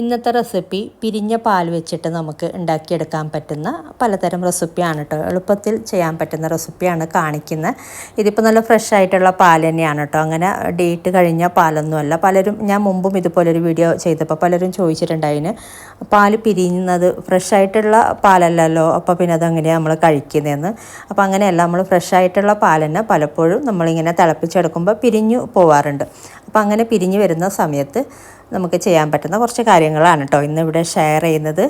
ഇന്നത്തെ റെസിപ്പി പിരിഞ്ഞ പാൽ വെച്ചിട്ട് നമുക്ക് ഉണ്ടാക്കിയെടുക്കാൻ പറ്റുന്ന പലതരം റെസിപ്പിയാണ് കേട്ടോ. എളുപ്പത്തിൽ ചെയ്യാൻ പറ്റുന്ന റെസിപ്പിയാണ് കാണിക്കുന്നത്. ഇതിപ്പോൾ നല്ല ഫ്രഷ് ആയിട്ടുള്ള പാൽ തന്നെയാണ് കേട്ടോ. അങ്ങനെ ഡേറ്റ് കഴിഞ്ഞ പാലൊന്നുമല്ല. പലരും ഞാൻ മുമ്പും ഇതുപോലൊരു വീഡിയോ ചെയ്തപ്പോൾ പലരും ചോദിച്ചിട്ടുണ്ടായിന് പാൽ പിരിയുന്നത് ഫ്രഷ് ആയിട്ടുള്ള പാലല്ലല്ലോ? അപ്പോൾ പിന്നെ അതെങ്ങനെയാണ് നമ്മൾ കഴിക്കുന്നതെന്ന്? അപ്പോൾ അങ്ങനെയല്ല നമ്മൾ ഫ്രഷ് ആയിട്ടുള്ള പാൽ തന്നെ പലപ്പോഴും നമ്മളിങ്ങനെ തിളപ്പിച്ചെടുക്കുമ്പോൾ പിരിഞ്ഞു പോവാറുണ്ട്. അപ്പോൾ അങ്ങനെ പിരിഞ്ഞു വരുന്ന സമയത്ത് നമുക്ക് ചെയ്യാൻ പറ്റുന്ന കുറച്ച് കാര്യങ്ങളാണ് കേട്ടോ ഇന്ന് ഇവിടെ ഷെയർ ചെയ്യുന്നത്.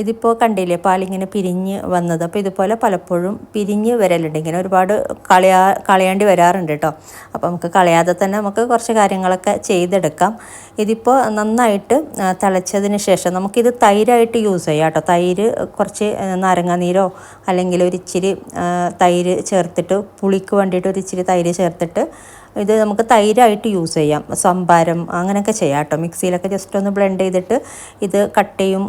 ഇതിപ്പോൾ കണ്ടില്ലേ പാലിങ്ങനെ പിരിഞ്ഞ് വന്നത്. അപ്പോൾ ഇതുപോലെ പലപ്പോഴും പിരിഞ്ഞ് വരലുണ്ട്. ഇങ്ങനെ ഒരുപാട് കളയാ കളയേണ്ടി വരാറുണ്ട് കേട്ടോ. അപ്പോൾ നമുക്ക് കളയാതെ തന്നെ നമുക്ക് കുറച്ച് കാര്യങ്ങളൊക്കെ ചെയ്തെടുക്കാം. ഇതിപ്പോൾ നന്നായിട്ട് തിളച്ചതിന് ശേഷം നമുക്കിത് തൈരായിട്ട് യൂസ് ചെയ്യാം കേട്ടോ. തൈര് കുറച്ച് നാരങ്ങാനീരോ അല്ലെങ്കിൽ ഒരു ഇച്ചിരി തൈര് ചേർത്തിട്ട് പുളിക്ക് വേണ്ടിയിട്ട് ഒരു ഇച്ചിരി തൈര് ചേർത്തിട്ട് ഇത് നമുക്ക് തൈരായിട്ട് യൂസ് ചെയ്യാം. സംഭാരം അങ്ങനെയൊക്കെ ചെയ്യാം കേട്ടോ. മിക്സിയിലൊക്കെ ജസ്റ്റ് ഒന്ന് ബ്ലെൻഡ് ചെയ്തിട്ട് ഇത് കട്ടയും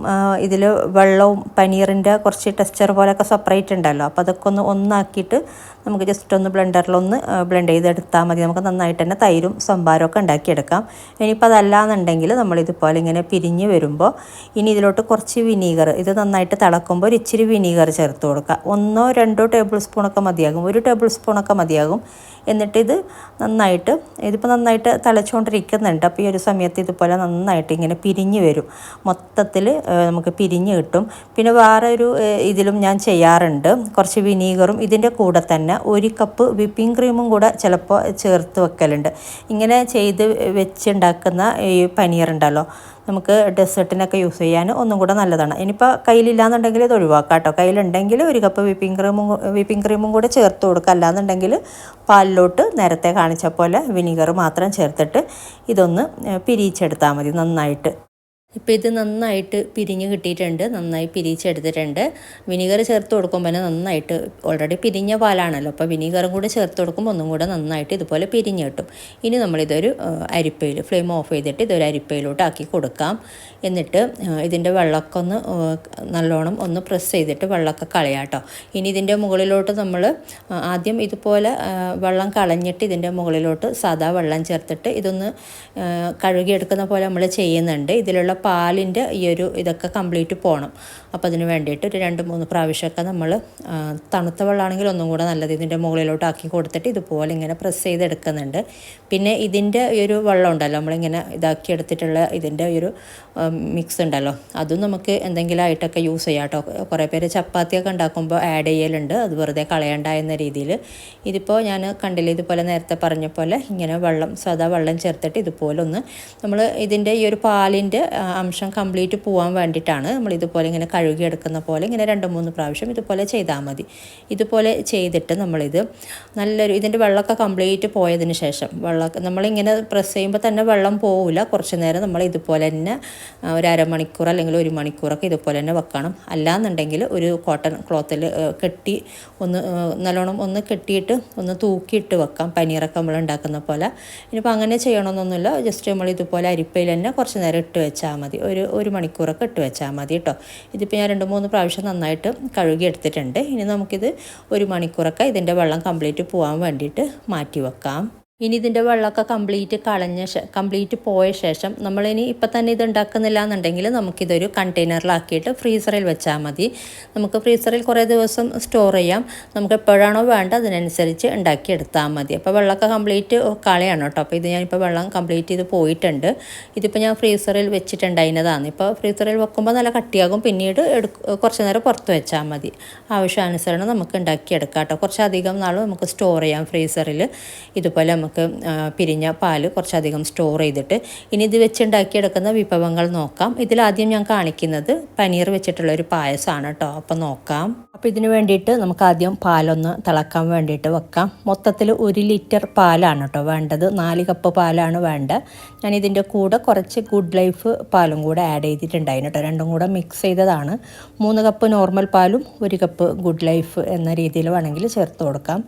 ഇതിൽ വെള്ളവും പനീറിന്റെ കുറച്ച് ടെക്സ്ചർ പോലെയൊക്കെ സെപ്പറേറ്റ് ഉണ്ടല്ലോ. അപ്പോൾ അതൊക്കെ ഒന്ന് ഒന്നാക്കിയിട്ട് നമുക്ക് ജസ്റ്റ് ഒന്ന് ബ്ലെൻഡറിലൊന്ന് ബ്ലെൻഡ് ചെയ്തെടുത്താൽ മതി. നമുക്ക് നന്നായിട്ട് തന്നെ തൈരും സംഭാരവും ഒക്കെ ഉണ്ടാക്കിയെടുക്കാം. ഇനിയിപ്പോൾ അതല്ലാന്നുണ്ടെങ്കിൽ നമ്മൾ ഇതുപോലെ ഇങ്ങനെ പിരിഞ്ഞ് വരുമ്പോൾ ഇനി ഇതിലോട്ട് കുറച്ച് വിനീഗർ ഇത് നന്നായിട്ട് തിളക്കുമ്പോൾ ഒരു ഇച്ചിരി വിനീഗർ ചേർത്ത് കൊടുക്കുക. ഒന്നോ രണ്ടോ ടേബിൾ സ്പൂണൊക്കെ മതിയാകും. ഒരു ടേബിൾ സ്പൂണൊക്കെ മതിയാകും. എന്നിട്ട് ഇത് നന്നായിട്ട് ഇതിപ്പോൾ നന്നായിട്ട് തിളച്ചുകൊണ്ടിരിക്കുന്നുണ്ട് അപ്പോൾ ഈ ഒരു സമയത്ത് ഇതുപോലെ നന്നായിട്ട് ഇങ്ങനെ പിരിഞ്ഞ് വരും. മൊത്തത്തിൽ നമുക്ക് പിരിഞ്ഞ് കിട്ടും. പിന്നെ വേറെ ഒരു ഇതിലും ഞാൻ ചെയ്യാറുണ്ട്. കുറച്ച് വിനീഗറും ഇതിന്റെ കൂടെ തന്നെ ഒരു കപ്പ് വിപ്പിംഗ് ക്രീമും കൂടെ ചിലപ്പോൾ ചേർത്ത് വെക്കലുണ്ട്. ഇങ്ങനെ ചെയ്ത് വെച്ചുണ്ടാക്കുന്ന ഈ പനീറുണ്ടല്ലോ നമുക്ക് ഡെസേർട്ടിനൊക്കെ യൂസ് ചെയ്യാൻ ഒന്നും കൂടെ നല്ലതാണ്. ഇനിയിപ്പോൾ കയ്യിലില്ലാന്നുണ്ടെങ്കിൽ ഇത് ഒഴിവാക്കാം കേട്ടോ. കയ്യിലുണ്ടെങ്കിൽ ഒരു കപ്പ് വിപ്പിംഗ് ക്രീമും വിപ്പിംഗ് ക്രീമും കൂടെ ചേർത്ത് കൊടുക്കുക. അല്ലാന്നുണ്ടെങ്കിൽ പാലിലോട്ട് നേരത്തെ കാണിച്ച പോലെ വിനീഗർ മാത്രം ചേർത്തിട്ട് ഇതൊന്ന് പിരിയിച്ചെടുത്താൽ മതി നന്നായിട്ട്. ഇപ്പോൾ ഇത് നന്നായിട്ട് പിരിഞ്ഞ് കിട്ടിയിട്ടുണ്ട് നന്നായി പിരിച്ചെടുത്തിട്ടുണ്ട്. വിനീഗർ ചേർത്ത് കൊടുക്കുമ്പോൾ തന്നെ നന്നായിട്ട് ഓൾറെഡി പിരിഞ്ഞ പാലാണല്ലോ. അപ്പോൾ വിനീഗറും കൂടെ ചേർത്ത് കൊടുക്കുമ്പോൾ ഒന്നും കൂടെ നന്നായിട്ട് ഇതുപോലെ പിരിഞ്ഞ് കിട്ടും. ഇനി നമ്മളിതൊരു അരിപ്പയിൽ ഫ്ലെയിം ഓഫ് ചെയ്തിട്ട് ഇതൊരു അരിപ്പയിലോട്ട് ആക്കി കൊടുക്കാം. എന്നിട്ട് ഇതിന്റെ വെള്ളമൊക്കെ ഒന്ന് നല്ലോണം ഒന്ന് പ്രസ് ചെയ്തിട്ട് വെള്ളമൊക്കെ കളയാട്ടോ ഇനി ഇതിന്റെ മുകളിലോട്ട് നമ്മൾ ആദ്യം ഇതുപോലെ വെള്ളം കളഞ്ഞിട്ട് ഇതിന്റെ മുകളിലോട്ട് സാധാ വെള്ളം ചേർത്തിട്ട് ഇതൊന്ന് കഴുകിയെടുക്കുന്ന പോലെ നമ്മൾ ചെയ്യുന്നുണ്ട്. ഇതിലുള്ള പാലിന്റെ ഈ ഒരു ഇതൊക്കെ കംപ്ലീറ്റ് പോകണം അപ്പോൾ അതിന് വേണ്ടിയിട്ട് ഒരു രണ്ട് മൂന്ന് പ്രാവശ്യമൊക്കെ നമ്മൾ തണുത്ത വെള്ളമാണെങ്കിൽ ഒന്നും കൂടെ നല്ലത്. ഇതിന്റെ മുകളിലോട്ട് ആക്കി കൊടുത്തിട്ട് ഇതുപോലെ ഇങ്ങനെ പ്രസ് ചെയ്തെടുക്കുന്നുണ്ട്. പിന്നെ ഇതിന്റെ ഈ ഒരു വെള്ളം ഉണ്ടല്ലോ നമ്മളിങ്ങനെ ഇതാക്കി എടുത്തിട്ടുള്ള ഇതിന്റെ ഒരു മിക്സ് ഉണ്ടല്ലോ. അതും നമുക്ക് എന്തെങ്കിലും ആയിട്ടൊക്കെ യൂസ് ചെയ്യാം കേട്ടോ. കുറേ പേര് ചപ്പാത്തിയൊക്കെ ഉണ്ടാക്കുമ്പോൾ ആഡ് ചെയ്യലുണ്ട്. അത് വെറുതെ കളയണ്ട എന്ന രീതിയിൽ ഇതിപ്പോൾ ഞാൻ കണ്ടില്ല ഇതുപോലെ നേരത്തെ പറഞ്ഞ പോലെ ഇങ്ങനെ വെള്ളം സാധാ വെള്ളം ചേർത്തിട്ട് ഇതുപോലെ ഒന്ന് നമ്മൾ ഇതിന്റെ ഈ ഒരു പാലിന്റെ അംശം കംപ്ലീറ്റ് പോകാൻ വേണ്ടിയിട്ടാണ് നമ്മൾ ഇതുപോലെ ഇങ്ങനെ കഴുകിയെടുക്കുന്ന പോലെ ഇങ്ങനെ രണ്ട് മൂന്ന് പ്രാവശ്യം ഇതുപോലെ ചെയ്താൽ മതി. ഇതുപോലെ ചെയ്തിട്ട് നമ്മളിത് നല്ലൊരു ഇതിന്റെ വെള്ളമൊക്കെ കംപ്ലീറ്റ് പോയതിന് ശേഷം വെള്ളമൊക്കെ നമ്മളിങ്ങനെ പ്രസ് ചെയ്യുമ്പോൾ തന്നെ വെള്ളം പോവില്ല. കുറച്ച് നേരം നമ്മൾ ഇതുപോലെ തന്നെ ഒരു അരമണിക്കൂർ അല്ലെങ്കിൽ ഒരു മണിക്കൂറൊക്കെ ഇതുപോലെ തന്നെ വെക്കണം. അല്ലാന്നുണ്ടെങ്കിൽ ഒരു കോട്ടൺ ക്ലോത്തിൽ കെട്ടി ഒന്ന് നല്ലോണം ഒന്ന് കെട്ടിയിട്ട് ഒന്ന് തൂക്കിയിട്ട് വെക്കാം. പനീറൊക്കെ നമ്മൾ ഉണ്ടാക്കുന്ന പോലെ. ഇനിയിപ്പോൾ അങ്ങനെ ചെയ്യണമെന്നൊന്നുമില്ല. ജസ്റ്റ് നമ്മൾ ഇതുപോലെ അരിപ്പയിൽ തന്നെ കുറച്ച് നേരം ഇട്ട് വെച്ചാൽ മതി. ഒരു ഒരു മണിക്കൂറൊക്കെ ഇട്ട് വെച്ചാൽ മതി കേട്ടോ. ഇതിപ്പോൾ ഞാൻ രണ്ട് മൂന്ന് പ്രാവശ്യം നന്നായിട്ട് കഴുകി എടുത്തിട്ടുണ്ട്. ഇനി നമുക്കിത് ഒരു മണിക്കൂറൊക്കെ ഇതിന്റെ വെള്ളം കംപ്ലീറ്റ് പോകാൻ വേണ്ടിയിട്ട് മാറ്റി വെക്കാം. ഇനി ഇതിന്റെ വെള്ളമൊക്കെ കംപ്ലീറ്റ് കളഞ്ഞ കംപ്ലീറ്റ് പോയ ശേഷം നമ്മളിനി ഇപ്പം തന്നെ ഇത് ഉണ്ടാക്കുന്നില്ല എന്നുണ്ടെങ്കിൽ നമുക്കിതൊരു കണ്ടെയ്നറിലാക്കിയിട്ട് ഫ്രീസറിൽ വെച്ചാൽ മതി. നമുക്ക് ഫ്രീസറിൽ കുറേ ദിവസം സ്റ്റോർ ചെയ്യാം. നമുക്ക് എപ്പോഴാണോ വേണ്ട അതിനനുസരിച്ച് ഉണ്ടാക്കിയെടുത്താൽ മതി. അപ്പോൾ വെള്ളമൊക്കെ കംപ്ലീറ്റ് കളയാണ് കേട്ടോ. അപ്പോൾ ഇത് ഞാനിപ്പോൾ വെള്ളം കംപ്ലീറ്റ് ചെയ്ത് പോയിട്ടുണ്ട്. ഇതിപ്പോൾ ഞാൻ ഫ്രീസറിൽ വെച്ചിട്ടുണ്ടായിരുന്നതാണ്. ഇപ്പോൾ ഫ്രീസറിൽ വെക്കുമ്പോൾ നല്ല കട്ടിയാകും. പിന്നീട് എടുക്കും കുറച്ച് നേരം പുറത്ത് വെച്ചാൽ മതി. ആവശ്യാനുസരണം നമുക്ക് ഉണ്ടാക്കിയെടുക്കാം കേട്ടോ. കുറച്ചധികം നാൾ നമുക്ക് സ്റ്റോർ ചെയ്യാം ഫ്രീസറിൽ ഇതുപോലെ നമുക്ക് ആ, പിരിഞ്ഞ പാൽ കുറച്ചധികം സ്റ്റോർ ചെയ്തിട്ട് ഇനി ഇത് വെച്ചുണ്ടാക്കിയെടുക്കുന്ന വിഭവങ്ങൾ നോക്കാം. ഇതിലാദ്യം ഞാൻ കാണിക്കുന്നത് പനീർ വെച്ചിട്ടുള്ള ഒരു പായസമാണ് കേട്ടോ അപ്പോൾ നോക്കാം. അപ്പോൾ ഇതിന് വേണ്ടിയിട്ട് നമുക്ക് ആദ്യം പാലൊന്ന് തിളക്കാൻ വേണ്ടിയിട്ട് വെക്കാം. മൊത്തത്തിൽ ഒരു ലിറ്റർ പാലാണ് കേട്ടോ വേണ്ടത്. നാല് കപ്പ് പാലാണ് വേണ്ടത്. ഞാൻ ഇതിന്റെ കൂടെ കുറച്ച് ഗുഡ് ലൈഫ് പാലും കൂടെ ആഡ് ചെയ്തിട്ടുണ്ടായിരുന്നു കേട്ടോ രണ്ടും കൂടെ മിക്സ് ചെയ്തതാണ്. മൂന്ന് കപ്പ് നോർമൽ പാലും ഒരു കപ്പ് ഗുഡ് ലൈഫ് എന്ന രീതിയിൽ വേണമെങ്കിൽ ചേർത്ത് കൊടുക്കാം.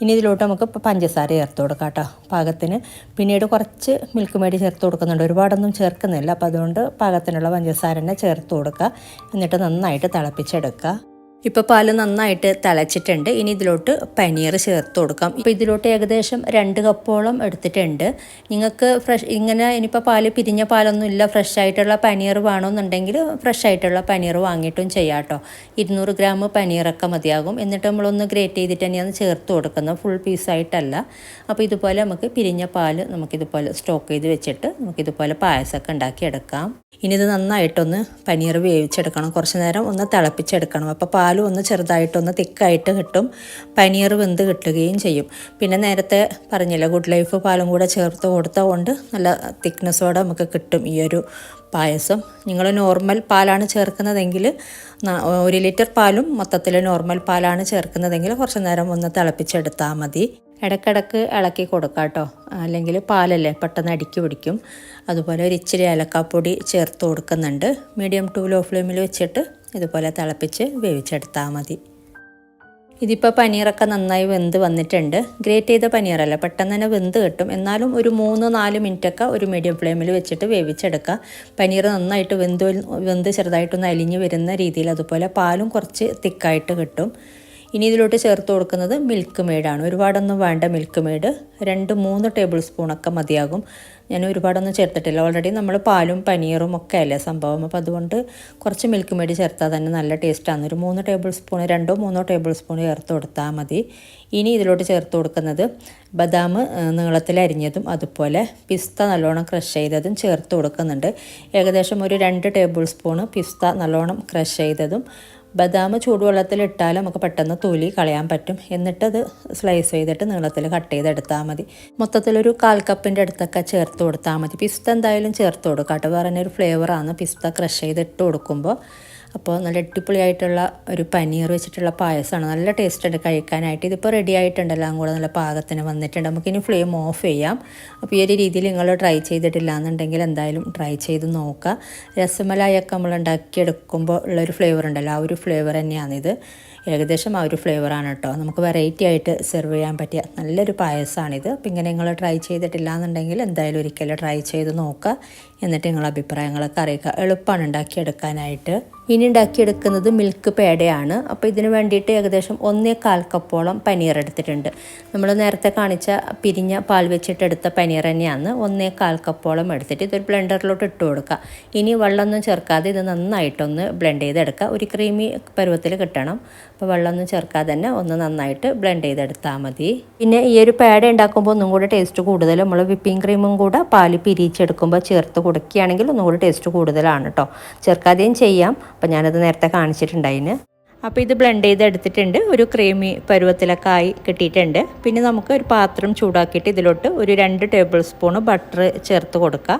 ഇനി ഇതിലോട്ട് നമുക്ക് ഇപ്പോൾ പഞ്ചസാര ചേർത്ത് കൊടുക്കാം കേട്ടോ. പാകത്തിന്. പിന്നീട് കുറച്ച് മിൽക്ക് മേടി ചേർത്ത് കൊടുക്കുന്നുണ്ട്. ഒരുപാടൊന്നും ചേർക്കുന്നില്ല. അപ്പോൾ അതുകൊണ്ട് പാകത്തിനുള്ള പഞ്ചസാര തന്നെ ചേർത്ത് കൊടുക്കുക. എന്നിട്ട് നന്നായിട്ട് തിളപ്പിച്ചെടുക്കുക. ഇപ്പോൾ പാൽ നന്നായിട്ട് തിളച്ചിട്ടുണ്ട്. ഇനി ഇതിലോട്ട് പനീർ ചേർത്ത് കൊടുക്കാം. ഇപ്പോൾ ഇതിലോട്ട് ഏകദേശം രണ്ട് കപ്പോളം എടുത്തിട്ടുണ്ട്. നിങ്ങൾക്ക് ഫ്രഷ് ഇങ്ങനെ ഇനിയിപ്പോൾ പാൽ പിരിഞ്ഞ പാലൊന്നും ഇല്ല ഫ്രഷ് ആയിട്ടുള്ള പനീർ വേണമെന്നുണ്ടെങ്കിൽ ഫ്രഷ് ആയിട്ടുള്ള പനീർ വാങ്ങിയിട്ടും ചെയ്യാം കേട്ടോ. ഇരുന്നൂറ് ഗ്രാം പനീറൊക്കെ മതിയാകും. എന്നിട്ട് നമ്മളൊന്ന് ഗ്രേറ്റ് ചെയ്തിട്ട് തന്നെയാണ് ചേർത്ത് കൊടുക്കുന്നത്. ഫുൾ പീസായിട്ടല്ല അപ്പോൾ ഇതുപോലെ നമുക്ക് പിരിഞ്ഞ പാൽ നമുക്കിതുപോലെ സ്റ്റോക്ക് ചെയ്ത് വെച്ചിട്ട് നമുക്കിതുപോലെ പായസമൊക്കെ ഉണ്ടാക്കിയെടുക്കാം. ഇനി ഇത് നന്നായിട്ടൊന്ന് പനീർ വേവിച്ചെടുക്കണം. കുറച്ച് നേരം ഒന്ന് തിളപ്പിച്ചെടുക്കണം. അപ്പോൾ പാലും ഒന്ന് ചെറുതായിട്ടൊന്ന് തിക്കായിട്ട് കിട്ടും. പനീർ വെന്ത് കിട്ടുകയും ചെയ്യും. പിന്നെ നേരത്തെ പറഞ്ഞില്ല ഗുഡ് ലൈഫ് പാലും കൂടെ ചേർത്ത് കൊടുത്തതുകൊണ്ട് നല്ല തിക്നെസ്സോടെ നമുക്ക് കിട്ടും ഈ ഒരു പായസം. നിങ്ങൾ നോർമൽ പാലാണ് ചേർക്കുന്നതെങ്കിൽ ഒരു ലിറ്റർ പാലും മൊത്തത്തിൽ നോർമൽ പാലാണ് ചേർക്കുന്നതെങ്കിൽ കുറച്ച് നേരം ഒന്ന് തിളപ്പിച്ചെടുത്താൽ മതി. ഇടക്കിടക്ക് ഇളക്കി കൊടുക്കാം കേട്ടോ. അല്ലെങ്കിൽ പാലല്ലേ പെട്ടെന്ന് അടുക്കി പിടിക്കും. അതുപോലെ ഒരു ഇച്ചിരി ഏലക്കാപ്പൊടി ചേർത്ത് കൊടുക്കുന്നുണ്ട്. മീഡിയം ടു ലോ ഫ്ലെയിമിൽ വെച്ചിട്ട് ഇതുപോലെ തിളപ്പിച്ച് വേവിച്ചെടുത്താൽ മതി. ഇതിപ്പോൾ പനീറൊക്കെ നന്നായി വെന്ത് വന്നിട്ടുണ്ട്. ഗ്രേറ്റ് ചെയ്ത പനീറല്ല? പെട്ടെന്ന് തന്നെ വെന്ത് കിട്ടും. എന്നാലും ഒരു മൂന്ന് നാല് മിനിറ്റൊക്കെ ഒരു മീഡിയം ഫ്ലെയിമിൽ വെച്ചിട്ട് വേവിച്ചെടുക്കുക. പനീർ നന്നായിട്ട് വെന്ത് വെന്ത് ചെറുതായിട്ടൊന്ന് അലിഞ്ഞ് വരുന്ന രീതിയിൽ അതുപോലെ പാലും കുറച്ച് തിക്കായിട്ട് കിട്ടും. ഇനി ഇതിലോട്ട് ചേർത്ത് കൊടുക്കുന്നത് മിൽക്ക് മെയ്ഡാണ് ഒരുപാടൊന്നും വേണ്ട മിൽക്ക് മെയ്ഡ് രണ്ട് മൂന്ന് ടേബിൾ സ്പൂണൊക്കെ മതിയാകും. ഞാൻ ഒരുപാടൊന്നും ചേർത്തിട്ടില്ല. ഓൾറെഡി നമ്മൾ പാലും പനീറും ഒക്കെ അല്ലേ സംഭവം? അപ്പോൾ അതുകൊണ്ട് കുറച്ച് മിൽക്ക് മെയ്ഡ് ചേർത്താൽ തന്നെ നല്ല ടേസ്റ്റാണ് ഒരു മൂന്ന് ടേബിൾ സ്പൂൺ രണ്ടോ മൂന്നോ ടേബിൾ സ്പൂൺ ചേർത്ത് കൊടുത്താൽ മതി. ഇനി ഇതിലോട്ട് ചേർത്ത് കൊടുക്കുന്നത് ബദാം നീളത്തിൽ അരിഞ്ഞതും അതുപോലെ പിസ്ത നല്ലോണം ക്രഷ് ചെയ്തതും ചേർത്ത് കൊടുക്കുന്നുണ്ട്. ഏകദേശം ഒരു രണ്ട് ടേബിൾ സ്പൂണ് പിസ്ത നല്ലോണം ക്രഷ് ചെയ്തതും ബദാം ചൂടുവെള്ളത്തിൽ ഇട്ടാൽ നമുക്ക് പെട്ടെന്ന് തൊലി കളയാൻ പറ്റും. എന്നിട്ട് അത് സ്ലൈസ് ചെയ്തിട്ട് നീളത്തിൽ കട്ട് ചെയ്തെടുത്താൽ മതി. മൊത്തത്തിലൊരു കാൽ കപ്പിന്റെ അടുത്തൊക്കെ ചേർത്ത് കൊടുത്താൽ മതി. പിസ്ത എന്തായാലും ചേർത്ത് കൊടുക്കാം കേട്ടോ. ഒരു ഫ്ലേവറാണ് പിസ്ത ക്രഷ് ചെയ്തിട്ട് കൊടുക്കുമ്പോൾ അപ്പോൾ നല്ല അടിപൊളിയായിട്ടുള്ള ഒരു പനീർ വെച്ചിട്ടുള്ള പായസമാണ്. നല്ല ടേസ്റ്റ് ഉണ്ട് കഴിക്കാനായിട്ട്. ഇതിപ്പോൾ റെഡി എല്ലാം കൂടെ നല്ല പാകത്തിന് വന്നിട്ടുണ്ട്. നമുക്കിനി ഫ്ലെയിം ഓഫ് ചെയ്യാം. അപ്പോൾ ഈ ഒരു രീതിയിൽ നിങ്ങൾ ട്രൈ ചെയ്തിട്ടില്ല എന്നുണ്ടെങ്കിൽ എന്തായാലും ട്രൈ ചെയ്ത് നോക്കുക. രസമലായൊക്കെ നമ്മൾ ഉണ്ടാക്കിയെടുക്കുമ്പോൾ ഉള്ളൊരു ഫ്ലേവർ ഉണ്ടല്ലോ. ആ ഒരു ഫ്ലേവർ തന്നെയാണിത് ഏകദേശം ആ ഒരു ഫ്ലേവറാണ് കേട്ടോ. നമുക്ക് വെറൈറ്റി ആയിട്ട് സെർവ് ചെയ്യാൻ പറ്റിയ നല്ലൊരു പായസമാണിത് അപ്പോൾ ഇങ്ങനെ നിങ്ങൾ ട്രൈ ചെയ്തിട്ടില്ല എന്നുണ്ടെങ്കിൽ എന്തായാലും ഒരിക്കലും ട്രൈ ചെയ്ത് നോക്കുക. എന്നിട്ട് നിങ്ങളുടെ അഭിപ്രായങ്ങളൊക്കെ അറിയിക്കുക എളുപ്പമാണ് ഉണ്ടാക്കിയെടുക്കാനായിട്ട്. ഇനി ഉണ്ടാക്കിയെടുക്കുന്നത് മിൽക്ക് പേടയാണ്. അപ്പോൾ ഇതിന് വേണ്ടിയിട്ട് ഏകദേശം ഒന്നേ കാൽ കപ്പോളം പനീർ എടുത്തിട്ടുണ്ട്. നമ്മൾ നേരത്തെ കാണിച്ച പിരിഞ്ഞ പാൽ വെച്ചിട്ട് വെച്ചിട്ടെടുത്ത പനീർ തന്നെയാണ് ഒന്നേ കാൽ കപ്പോളം എടുത്തിട്ട് ഇതൊരു ബ്ലെൻഡറിലോട്ട് ഇട്ട് കൊടുക്കുക. ഇനി വെള്ളമൊന്നും ചേർക്കാതെ ഇത് നന്നായിട്ടൊന്ന് ബ്ലെൻഡ് ചെയ്തെടുക്കുക. ഒരു ക്രീമി പരുവത്തിൽ കിട്ടണം. അപ്പോൾ വെള്ളമൊന്നും ചേർക്കാതെ തന്നെ ഒന്ന് നന്നായിട്ട് ബ്ലെൻഡ് ചെയ്തെടുത്താൽ മതി. പിന്നെ ഈ ഒരു പേട ഉണ്ടാക്കുമ്പോൾ ഒന്നും കൂടെ ടേസ്റ്റ് കൂടുതൽ. നമ്മൾ വിപ്പിംഗ് ക്രീമും കൂടെ പാൽ പിരിച്ചെടുക്കുമ്പോൾ ചേർത്ത് കൊടുക്കുകയാണെങ്കിൽ ഒന്നുകൂടി ടേസ്റ്റ് കൂടുതലാണ് കേട്ടോ ചേർക്കാതെയും ചെയ്യാം. അപ്പോൾ ഞാനത് നേരത്തെ കാണിച്ചിട്ടുണ്ടായിന്. അപ്പോൾ ഇത് ബ്ലെൻഡ് ചെയ്ത് എടുത്തിട്ടുണ്ട് ഒരു ക്രീമി പരുവത്തിലൊക്കെ ആയി കിട്ടിയിട്ടുണ്ട്. പിന്നെ നമുക്ക് ഒരു പാത്രം ചൂടാക്കിയിട്ട് ഇതിലോട്ട് ഒരു രണ്ട് ടേബിൾ സ്പൂൺ ബട്ടർ ചേർത്ത് കൊടുക്കുക